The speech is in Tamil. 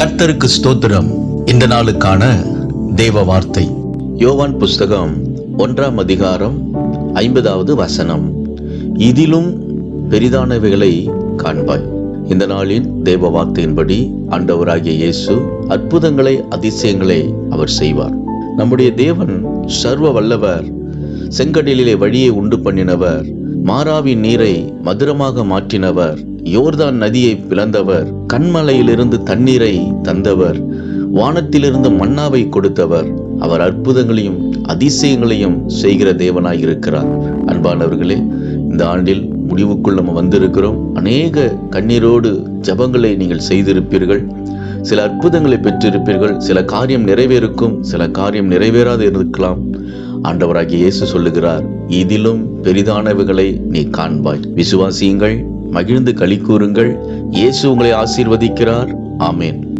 கர்த்தருக்கு ஸ்தோத்திரம். இந்த நாளுக்கான தேவ வார்த்தை. யோவான் புஸ்தகம் ஒன்றாம் அதிகாரம் ஐம்பதாவது வசனம். இதிலும் பெரிதானவைகளை காண்பாய். இந்த நாளின் தேவ வார்த்தையின்படி ஆண்டவராகிய இயேசு அற்புதங்களை அதிசயங்களை அவர் செய்வார். நம்முடைய தேவன் சர்வ வல்லவர் செங்கடலிலே வழியை உண்டு பண்ணினவர் மாறாவின் நீரை மதுரமாக மாற்றினவர் யோர்தான் நதியை பிளந்தவர் கண்மலையிலிருந்து தண்ணீரை தந்தவர் வானத்திலிருந்து மன்னாவை கொடுத்தவர். அவர் அற்புதங்களையும் அதிசயங்களையும் செய்கிற தேவனாய் இருக்கிறார் அன்பானவர்களே இந்த ஆண்டில் முடிவுக்குள் நம்ம வந்திருக்கிறோம். அநேக கண்ணீரோடு ஜபங்களை நீங்கள் செய்திருப்பீர்கள். சில அற்புதங்களை பெற்றிருப்பீர்கள். சில காரியம் நிறைவேறுக்கும் சில காரியம் நிறைவேறாது இருக்கலாம். ஆண்டவராகிய இயேசு சொல்லுகிறார் இதிலும் பெரிதானவைகளை நீ காண்பாய். விசுவாசியுங்கள் மகிழ்ந்து களி கூறுங்கள். இயேசு உங்களை ஆசீர்வதிக்கிறார். ஆமேன்.